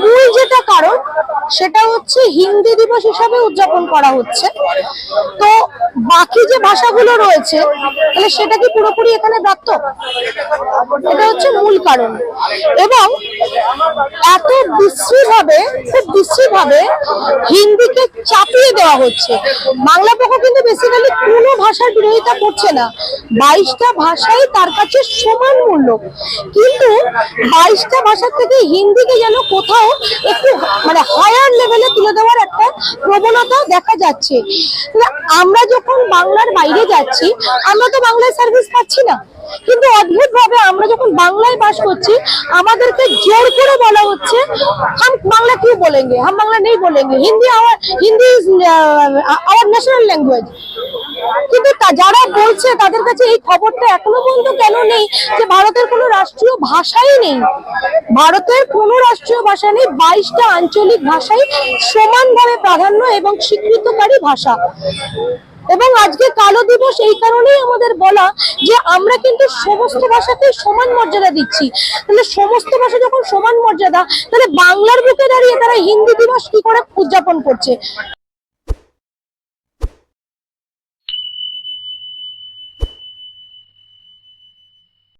মূল যেটা কারণ, সেটা হচ্ছে হিন্দি দিবস হিসাবে উদযাপন করা হচ্ছে। তো বাকি যে ভাষাগুলো রয়েছে, তাহলে সেটা কি পুরোপুরি এখানে ব্রাত্য এটা হচ্ছে মূল কারণ। এবং এত বিশ্রীভাবে, খুব বিশ্রীভাবে হিন্দিকে চাপিয়ে দেওয়া হচ্ছে। বাংলা পক্ষ কিন্তু বেসিক্যালি ভাষার বিরোধিতা করছে না। বাইশটা ভাষাই তার কাছে সমান মূল্য। কিন্তু বাইশটা ভাষার থেকে হিন্দিকে যেন কোথাও একটু মানে হায়ার লেভেলে তুলে দেওয়ার একটা প্রবণতা দেখা যাচ্ছে। আমরা যখন বাংলার বাইরে যাচ্ছি, আমরা তো বাংলায় সার্ভিস পাচ্ছি না। কিন্তু অদ্ভুত ভাবে আমরা যখন বাংলায় বাস করছি, আমাদেরকে জোর করে বলা হচ্ছে, হাম বাংলা কেউ বলেন হাম বাংলা নেই বলেঙ্গে? Hindi our Hindi is our national language কিন্তু যারা বলছে তাদের কাছে এই খবরটা এখনও পর্যন্ত কেন নেই যে ভারতের কোনো রাষ্ট্রীয় ভাষাই নেই? ভারতের কোনো রাষ্ট্রীয় ভাষা নেই, বাইশটা আঞ্চলিক ভাষাই সমানভাবে প্রাধান্য এবং স্বীকৃতকারী ভাষা। এবং আজকে কালো দিবস এই কারণেই আমাদের বলা যে আমরা কিন্তু সমস্ত ভাষাকে সমান মর্যাদা দিচ্ছি। তাহলে সমস্ত ভাষা যখন সমান মর্যাদা, তাহলে বাংলার বুকে দাঁড়িয়ে তারা হিন্দি দিবস কি করে উদযাপন করছে?